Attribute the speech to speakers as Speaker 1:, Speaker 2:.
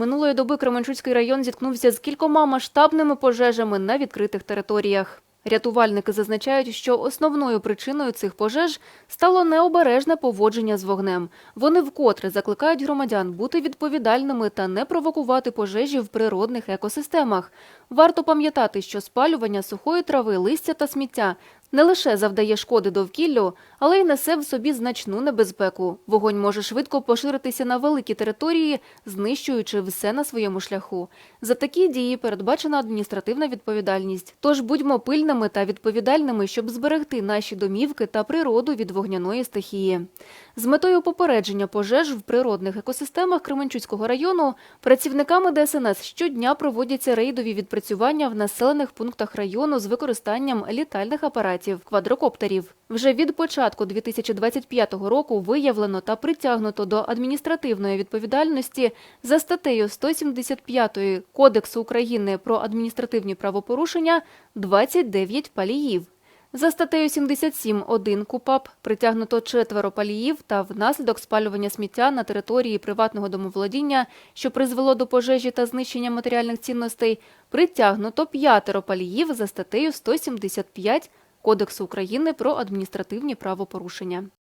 Speaker 1: минулої доби Кременчуцький район зіткнувся з кількома масштабними пожежами на відкритих територіях. Рятувальники зазначають, що основною причиною цих пожеж стало необережне поводження з вогнем. Вони вкотре закликають громадян бути відповідальними та не провокувати пожежі в природних екосистемах. Варто пам'ятати, що спалювання сухої трави, листя та сміття не лише завдає шкоди довкіллю, але й несе в собі значну небезпеку. Вогонь може швидко поширитися на великі території, знищуючи все на своєму шляху. За такі дії передбачена адміністративна відповідальність. Тож будьмо пильними та відповідальними, щоб зберегти наші домівки та природу від вогняної стихії. З метою попередження пожеж в природних екосистемах Кременчуцького району працівниками ДСНС щодня проводяться рейдові відпрацювання в населених пунктах району з використанням літальних апаратів квадрокоптерів. Вже від початку 2025 року виявлено та притягнуто до адміністративної відповідальності за статтею 175 Кодексу України про адміністративні правопорушення 29 паліїв. За статтею 77.1 КУПАП притягнуто четверо паліїв та внаслідок спалювання сміття на території приватного домоволодіння, що призвело до пожежі та знищення матеріальних цінностей, притягнуто п'ятеро паліїв за статтею 175 Кодексу України про адміністративні правопорушення.